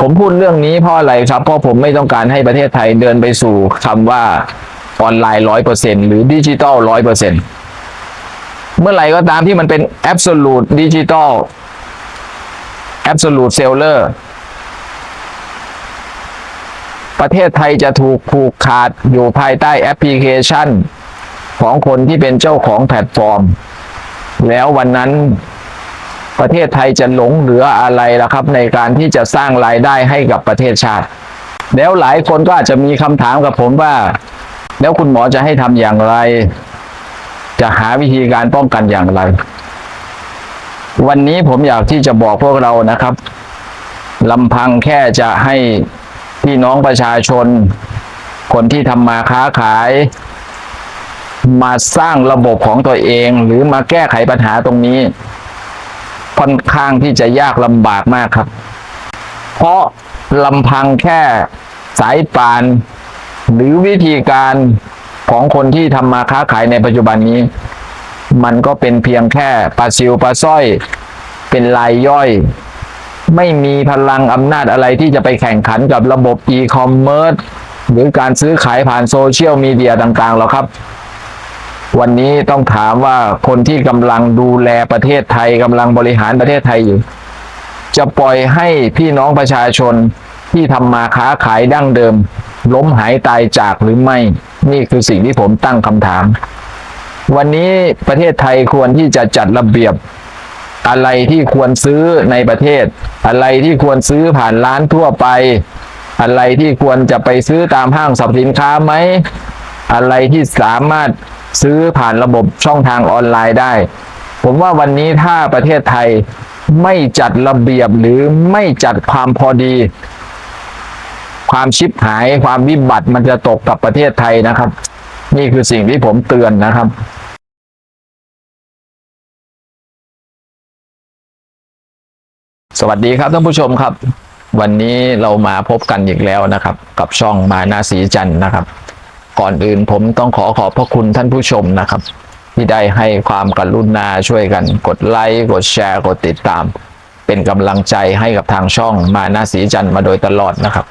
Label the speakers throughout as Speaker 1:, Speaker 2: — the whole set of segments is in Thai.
Speaker 1: ผมพูดเรื่องนี้เพราะอะไรครับ เพราะผมไม่ต้องการให้ประเทศไทยเดินไปสู่คำว่าออนไลน์ร้อยเปอร์เซ็นหรือดิจิตอลร้อยเปอร์เซ็นเมื่อไหร่ก็ตามที่มันเป็น absolute digital absolute seller ประเทศไทยจะถูกผูกขาดอยู่ภายใต้แอปพลิเคชัน ของคนที่เป็นเจ้าของแพลตฟอร์ม แล้ววันนั้น ประเทศไทยจะหลงเหลืออะไรล่ะครับ ในการที่จะสร้างรายได้ให้กับประเทศชาติ แล้วหลายคนก็อาจจะมีคำถามกับผมว่า แล้วคุณหมอจะให้ทำอย่างไร จะหาวิธีการป้องกันอย่างไร วันนี้ผมอยากที่จะบอกพวกเรานะครับลำพังแค่จะให้พี่น้องประชาชน คนที่ทำมาค้าขาย มาสร้างระบบของตัวเอง หรือมาแก้ไขปัญหาตรงนี้ ค่อนข้างที่จะยากลำบากมากครับ เพราะลำพังแค่สายปาน หรือวิธีการของคนที่ทำมาค้าขายในปัจจุบันนี้ มันก็เป็นเพียงแค่ปลาซิวปลาสร้อย เป็นลายย่อย ไม่มีพลังอำนาจอะไรที่จะไปแข่งขันกับระบบอีคอมเมิร์ซหรือการซื้อขายผ่านโซเชียลมีเดียต่างๆหรอกครับ วันนี้ต้องถามว่าคนที่กำลังดูแลประเทศไทยกำลังบริหารประเทศไทยอยู่ จะปล่อยให้พี่น้องประชาชนที่ทำมาค้าขายดั้งเดิม ล้มหายตายจากหรือไม่ นี่คือสิ่งที่ผมตั้งคำถาม วันนี้ประเทศไทยควรที่จะจัดระเบียบ อะไรที่ควรซื้อในประเทศ อะไรที่ควรซื้อผ่านร้านทั่วไป อะไรที่ควรจะไปซื้อตามห้างสรรพสินค้าไหม อะไรที่สามารถ ซื้อผ่านระบบช่องทางออนไลน์ได้ ผมว่าวันนี้ถ้าประเทศไทยไม่จัดระเบียบหรือไม่จัดความพอดี ความชิบหายความวิบัติมันจะตกกับประเทศไทยนะครับ นี่คือสิ่งที่ผมเตือนนะครับสวัสดีครับท่านผู้ชมครับ วันนี้เรามาพบกันอีกแล้วนะครับ กับช่องมานาสีจันนะครับ ก่อนอื่นผมต้องขอขอบพระคุณท่านผู้ชมนะครับ ที่ได้ให้ความกรุณาช่วยกันกดไลค์กดแชร์กดติดตาม เป็นกำลังใจให้กับทางช่องมานาสีจันทร์มาโดยตลอดนะครับ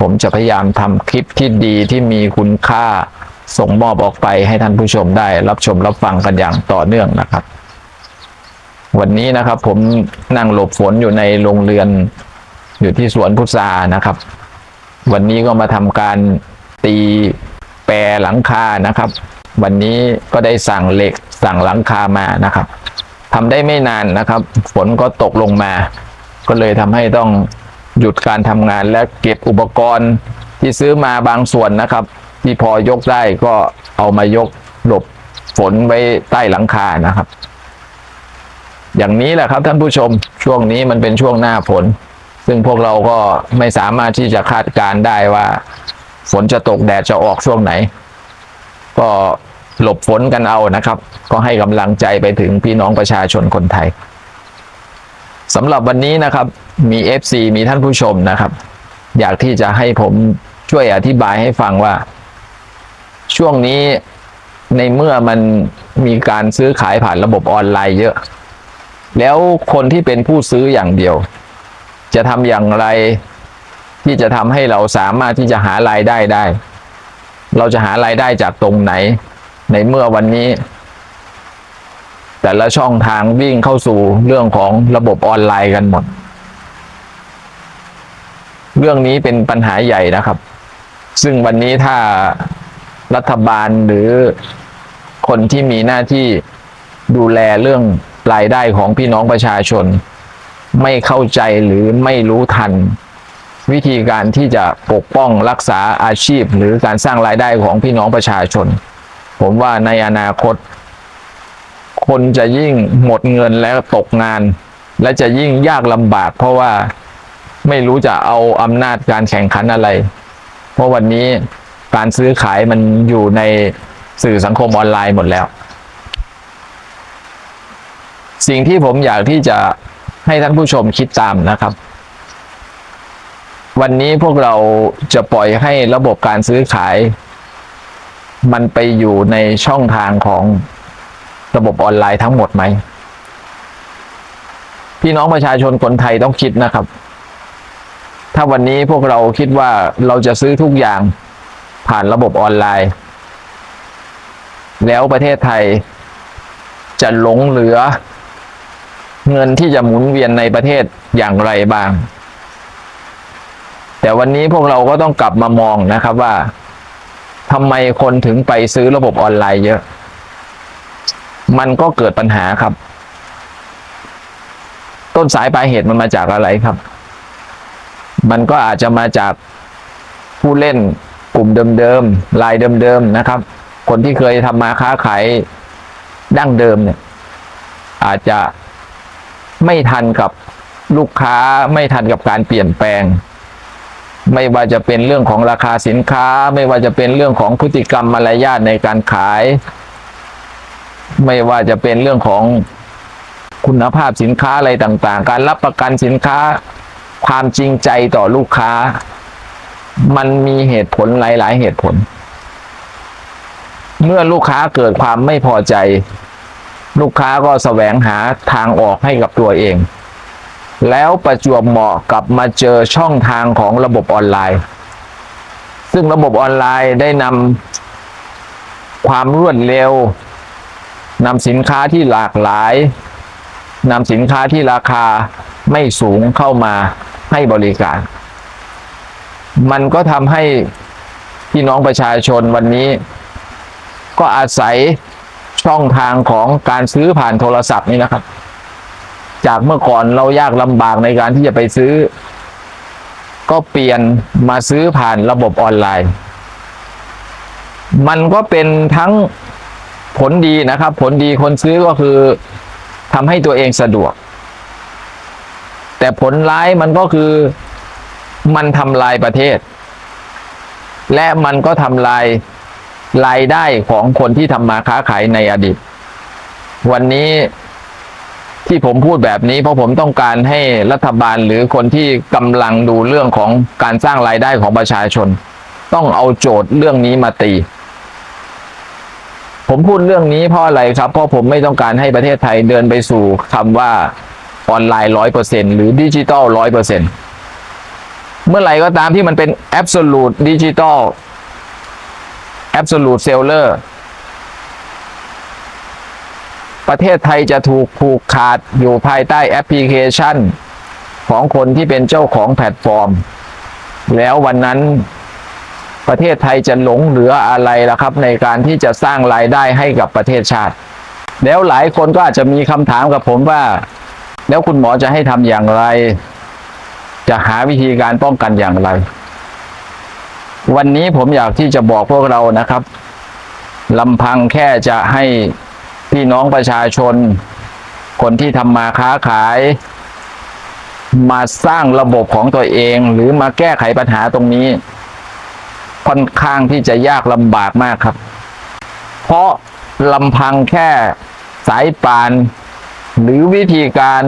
Speaker 1: ผมจะพยายามทำคลิปที่ดีที่มีคุณค่าส่งมอบออกไปให้ท่านผู้ชมได้รับชมรับฟังกันอย่างต่อเนื่องนะครับ วันนี้นะครับผมนั่งหลบฝนอยู่ในโรงเรือนอยู่ที่สวนพุทรานะครับ วันนี้ก็มาทำการตี แปรหลังคานะครับ วันนี้ก็ได้สั่งเหล็กสั่งหลังคามานะครับทำได้ไม่นานนะครับ ฝนก็ตกลงมา ก็เลยทำให้ต้องหยุดการทำงานและเก็บอุปกรณ์ที่ซื้อมาบางส่วนนะครับ ที่พอยกได้ก็เอามายกหลบฝนไว้ใต้หลังคานะครับ อย่างนี้แหละครับท่านผู้ชมช่วงนี้มันเป็นช่วงหน้าฝน ซึ่งพวกเราก็ไม่สามารถที่จะคาดการณ์ได้ว่า ฝนจะตกแดดจะออกช่วงไหน ก็หลบฝนกันเอานะครับ ก็ให้กำลังใจไปถึงพี่น้องประชาชนคนไทยสำหรับวันนี้นะครับมี FC มีท่านผู้ชมนะครับ อยากที่จะให้ผมช่วยอธิบายให้ฟังว่า ช่วงนี้ในเมื่อมันมีการซื้อขายผ่านระบบออนไลน์เยอะ แล้วคนที่เป็นผู้ซื้ออย่างเดียว จะทำอย่างไร ที่จะทำให้เราสามารถที่จะหารายได้ได้ เราจะหารายได้จากตรงไหน ในเมื่อวันนี้ แต่ละช่องทางวิ่งเข้าสู่เรื่องของระบบออนไลน์กันหมด เรื่องนี้เป็นปัญหาใหญ่นะครับ ซึ่งวันนี้ถ้ารัฐบาลหรือคนที่มีหน้าที่ดูแลเรื่องรายได้ของพี่น้องประชาชน ไม่เข้าใจหรือไม่รู้ทัน วิธีการที่จะปกป้องรักษาอาชีพ หรือการสร้างรายได้ของพี่น้องประชาชน ผมว่าในอนาคต คนจะยิ่งหมดเงินแล้วตกงาน และจะยิ่งยากลำบาก เพราะว่าไม่รู้จะเอาอำนาจการแข่งขันอะไร เพราะวันนี้การซื้อขายมันอยู่ในสื่อสังคมออนไลน์หมดแล้ว สิ่งที่ผมอยากที่จะให้ท่านผู้ชมคิดตามนะครับ วันนี้พวกเราจะปล่อยให้ระบบการซื้อขาย มันไปอยู่ในช่องทางของระบบออนไลน์ทั้งหมดไหม พี่น้องประชาชนคนไทยต้องคิดนะครับ ถ้าวันนี้พวกเราคิดว่าเราจะซื้อทุกอย่างผ่านระบบออนไลน์ แล้วประเทศไทยจะหลงเหลือ เงินที่จะหมุนเวียนในประเทศอย่างไรบ้าง แต่วันนี้พวกเราก็ต้องกลับมามองนะครับว่าทำไมคนถึงไปซื้อระบบออนไลน์เยอะ มันก็เกิดปัญหาครับ ต้นสายปลายเหตุมันมาจากอะไรครับ มันก็อาจจะมาจากผู้เล่นกลุ่มเดิมๆรายเดิมๆนะครับ คนที่เคยทำมาค้าขายดั้งเดิมเนี่ย อาจจะไม่ทันกับลูกค้าไม่ทันกับการเปลี่ยนแปลง ไม่ว่าจะเป็นเรื่องของราคาสินค้า ไม่ว่าจะเป็นเรื่องของพฤติกรรมมารยาทในการขาย ไม่ว่าจะเป็นเรื่องของคุณภาพสินค้าอะไรต่างๆ การรับประกันสินค้า ความจริงใจต่อลูกค้า มันมีเหตุผลหลาย ๆ เหตุผล เมื่อลูกค้าเกิดความไม่พอใจ ลูกค้าก็แสวงหาทางออกให้กับตัวเอง แล้วประจวบเหมาะกับมาเจอช่องทางของระบบออนไลน์ ซึ่งระบบออนไลน์ได้นำความรวดเร็วนำสินค้าที่หลากหลายนำสินค้าที่ราคาไม่สูงเข้ามาให้บริการ มันก็ทำให้พี่น้องประชาชนวันนี้ ก็อาศัยช่องทางของการซื้อผ่านโทรศัพท์นี่นะครับ จากเมื่อก่อนเรายากลำบากในการที่จะไปซื้อ ก็เปลี่ยนมาซื้อผ่านระบบออนไลน์ มันก็เป็นทั้งผลดีนะครับ ผลดีคนซื้อก็คือทำให้ตัวเองสะดวก แต่ผลร้ายมันก็คือมันทำลายประเทศ และมันก็ทำลายรายได้ของคนที่ทำมาค้าขายในอดีต วันนี้ ที่ผมพูดแบบนี้เพราะผมต้องการให้รัฐบาลหรือคนที่กำลังดูเรื่องของการสร้างรายได้ของประชาชน ต้องเอาโจทย์เรื่องนี้มาตี ผมพูดเรื่องนี้เพราะอะไรครับ เพราะผมไม่ต้องการให้ประเทศไทยเดินไปสู่คำว่าออนไลน์ร้อยเปอร์เซ็นหรือดิจิตอลร้อยเปอร์เซ็นเมื่อไหร่ก็ตามที่มันเป็น absolute digital absolute seller ประเทศไทยจะถูกผูกขาดอยู่ภายใต้แอปพลิเคชัน ของคนที่เป็นเจ้าของแพลตฟอร์ม แล้ววันนั้นประเทศไทยจะหลงเหลืออะไรล่ะครับ ในการที่จะสร้างรายได้ให้กับประเทศชาติ แล้วหลายคนก็อาจจะมีคำถามกับผมว่า แล้วคุณหมอจะให้ทำอย่างไร จะหาวิธีการป้องกันอย่างไร วันนี้ผมอยากที่จะบอกพวกเรานะครับลำพังแค่จะให้ พี่น้องประชาชน คนที่ทำมาค้าขาย มาสร้างระบบของตัวเอง หรือมาแก้ไขปัญหาตรงนี้ ค่อนข้างที่จะยากลำบากมากครับ เพราะลำพังแค่สายปาน หรือวิธีการ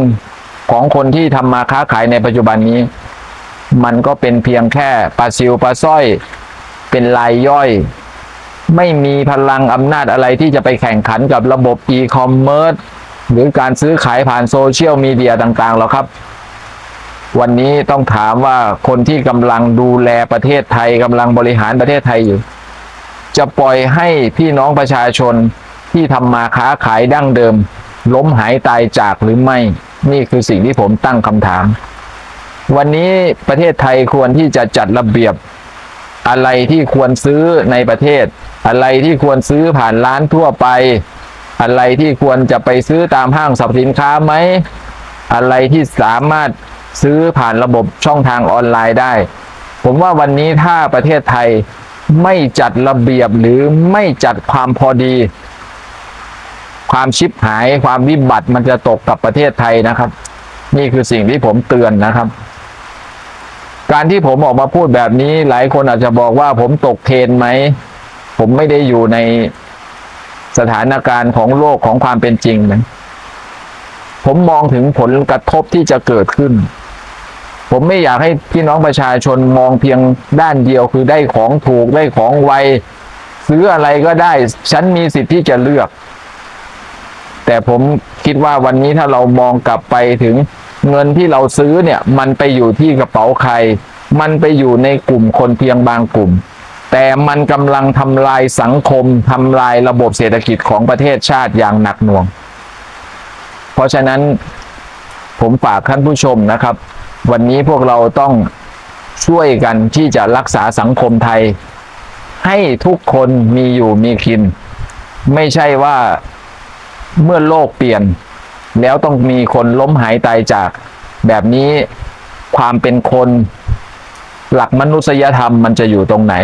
Speaker 1: ของคนที่ทำมาค้าขายในปัจจุบันนี้ มันก็เป็นเพียงแค่ปลาซิวปลาสร้อย เป็นลายย่อย ไม่มีพลังอำนาจอะไรที่จะไปแข่งขันกับระบบอีคอมเมิร์ซหรือการซื้อขายผ่านโซเชียลมีเดียต่างๆหรอกครับ วันนี้ต้องถามว่าคนที่กำลังดูแลประเทศไทยกำลังบริหารประเทศไทยอยู่ จะปล่อยให้พี่น้องประชาชนที่ทำมาค้าขายดั้งเดิม ล้มหายตายจากหรือไม่ นี่คือสิ่งที่ผมตั้งคำถาม วันนี้ประเทศไทยควรที่จะจัดระเบียบอะไรที่ควรซื้อในประเทศ อะไรที่ควรซื้อผ่านร้านทั่วไป อะไรที่ควรจะไปซื้อตามห้างสรรพสินค้าไหม อะไรที่สามารถซื้อผ่านระบบช่องทางออนไลน์ได้ ผมว่าวันนี้ถ้าประเทศไทยไม่จัดระเบียบหรือไม่จัดความพอดี ความชิบหายความวิบัติมันจะตกกับประเทศไทยนะครับ นี่คือสิ่งที่ผมเตือนนะครับ การที่ผมออกมาพูดแบบนี้หลายคนอาจจะบอกว่าผมตกเทรนไหม ผมไม่ได้อยู่ในสถานการณ์ของโลกของความเป็นจริงนะผมมองถึงผลกระทบที่จะเกิดขึ้น ผมไม่อยากให้พี่น้องประชาชนมองเพียงด้านเดียวคือได้ของถูกได้ของไวซื้ออะไรก็ได้ ฉันมีสิทธิ์ที่จะเลือก แต่ผมคิดว่าวันนี้ถ้าเรามองกลับไปถึงเงินที่เราซื้อเนี่ย มันไปอยู่ที่กระเป๋าใคร มันไปอยู่ในกลุ่มคนเพียงบางกลุ่ม แต่มันกำลังทำลายสังคมทำลายระบบเศรษฐกิจของประเทศชาติอย่างหนักหน่วง เพราะฉะนั้นผมฝากท่านผู้ชมนะครับ วันนี้พวกเราต้องช่วยกันที่จะรักษาสังคมไทย ให้ทุกคนมีอยู่มีกิน ไม่ใช่ว่าเมื่อโลกเปลี่ยน แล้วต้องมีคนล้มหายตายจากแบบนี้ความเป็นคน หลักมนุษยธรรมมันจะอยู่ตรงไหน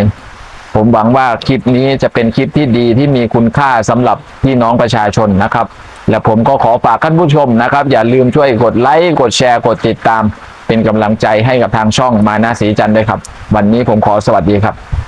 Speaker 1: ผมหวังว่าคลิปนี้จะเป็นคลิปที่ดีที่มีคุณค่าสำหรับพี่น้องประชาชนนะครับ และผมก็ขอฝากท่านผู้ชมนะครับ อย่าลืมช่วยกดไลค์กดแชร์กดติดตาม เป็นกำลังใจให้กับทางช่องมานาสีจันทร์ด้วยครับ วันนี้ผมขอสวัสดีครับ